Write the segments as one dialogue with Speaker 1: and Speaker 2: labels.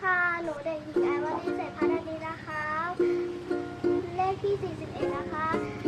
Speaker 1: ค่ะ หนูเด็กหญิงไอวารีเศรษฐพัฒนีนะคะ เลขที่ 41 นะคะ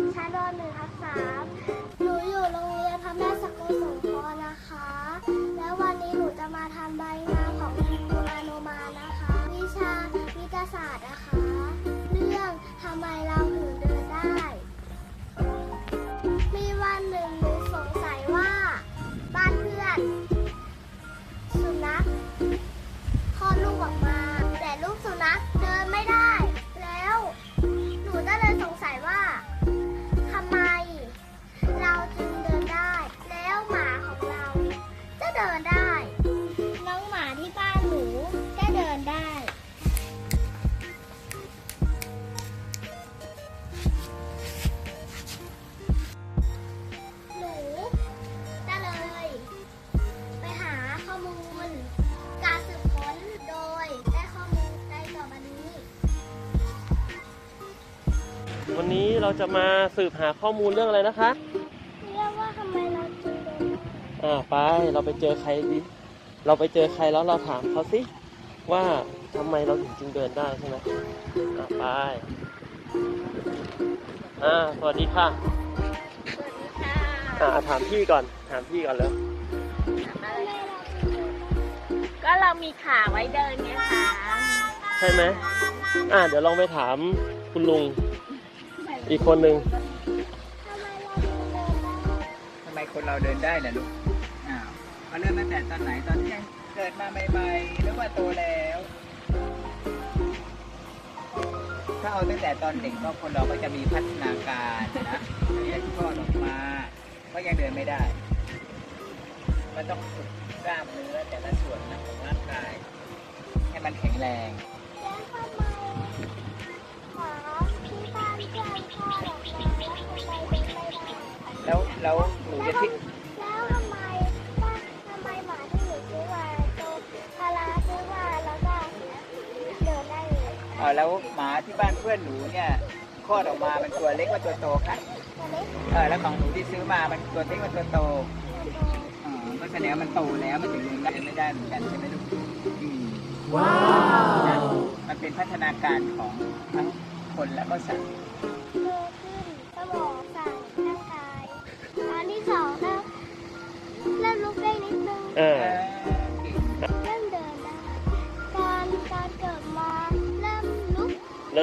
Speaker 1: วันนี้เราจะมาสืบ
Speaker 2: หาข้อมูลเรื่องอะไรนะคะ
Speaker 1: เรียกว่าทำไมเราจึงเดิน
Speaker 2: อ่าไปเราไปเจอใครดีเราไปเจอใครแล้วเราถามเขาสิว่าทำไมเราถึงจึงเดินได้ใช่ไหมอ่าไปอ่าสวัสดีค่ะ
Speaker 3: สวัสดีค่ะ
Speaker 2: อ่าถามพี่ก่อนถามพี่ก่อนเลย
Speaker 3: ก็เรามีขาไว้เดินไงคะ
Speaker 2: ใช่ไหมอ่าเดี๋ยวลองไปถามคุณลุง อีกคนหนึ่ง
Speaker 1: ทำไม
Speaker 4: คนเราเดินได้ล่ะลูกอ้าวเขาเริ่มตั้งแต่ตอนไหนตอนที่ยังเกิดมาใหม่ๆหรือว่าโตแล้ว ถ้าเอาตั้งแต่ตอนเด็กก็คนเราก็จะมีพัฒนาการนะเล็กก็ออกมาก็ยังเดินไม่ได้ มันต้องฝึกกล้ามเนื้อแต่ละส่วนนะของร่างกาย ให้มันแข็งแรง
Speaker 1: อ่อแล้ว
Speaker 4: ห
Speaker 1: มาที่
Speaker 4: บ้านเพื่อนหนูเนี่ยคลอดออกมามันตัวเล็กกว่าตัวโตคะ
Speaker 1: ตัวเล็ก
Speaker 4: เออแล้วของหนูที่ซื้อมา มันตัวเล็กกว่าตัวโตอ๋อก็แสดงว่ามันโตแล้วมันถึงเดินได้ไม่ได้เหมือนกันใช่ไหมลูกอืมว้าวมันเป็นพัฒนาการของทั้งคนและก็สัตว์
Speaker 1: โตขึ้นสมองสั่งร่างกายตอนที่สองเริ่มเริ่มลุกได้นิดนึง
Speaker 2: เอ
Speaker 4: เอ
Speaker 2: อ
Speaker 4: อ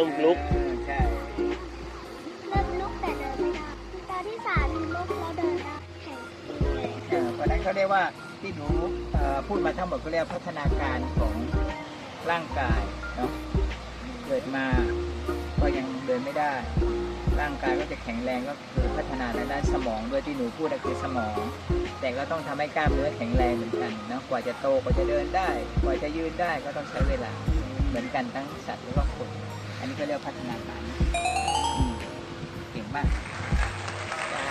Speaker 1: ริ่มลุก
Speaker 2: เอ
Speaker 4: อใช่
Speaker 1: เริ่มลุกแต่เดินไม่ได้ตอนที่สามลุกแล้วเดินได้แข็งแรง
Speaker 4: เออเพราะฉะนั้นเขาเรียกว่าที่หนูเอ่อพูดมาทั้งหมดเขาเรียกพัฒนาการของร่างกายเนาะเกิดมาก็ยังเดินไม่ได้ ร่างกายก็จะแข็งแรงก็คือพัฒนาในด้านสมองด้วยที่หนูพูดก็คือสมอง แต่ก็ต้องทำให้กล้ามเนื้อแข็งแรงเหมือนกันเนาะกว่าจะโตกว่าจะเดินได้ กว่าจะยืนได้ก็ต้องใช้เวลาเหมือนกันทั้งสัตว์และก็คน อันนี้ก็เรียกพัฒนาการเก่งมากจา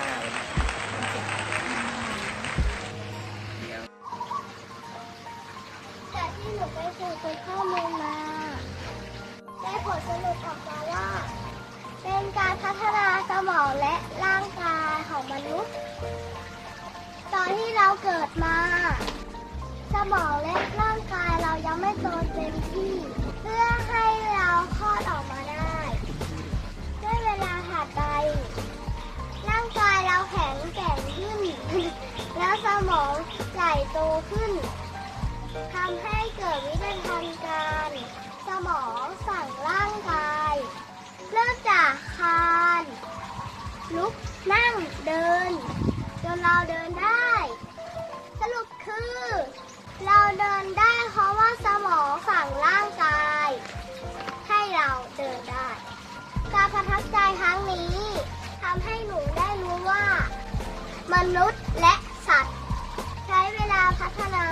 Speaker 4: เก่งอืมเดี๋ยว
Speaker 1: แต่ที่หนูไปสืบเป็นข้อมูลมา ได้ผลสรุปออกมาว่า เป็นการพัฒนาสมองและร่างกายของมนุษย์ ตอนที่เราเกิดมา สมองและร่างกายเรายังไม่โตเต็ม แล้วสมองใหญ่โตขึ้นทำให้เกิดวิวัฒนาการ สมองสั่งร่างกาย เริ่มจากคาน ลุกนั่งเดิน จนเราเดินได้ สรุปคือ เราเดินได้เพราะว่าสมองสั่งร่างกาย ให้เราเดินได้ การประทับใจครั้งนี้ทำให้หนูได้รู้ว่า มนุษย์และัตว์ ใช้เวลาพัฒนา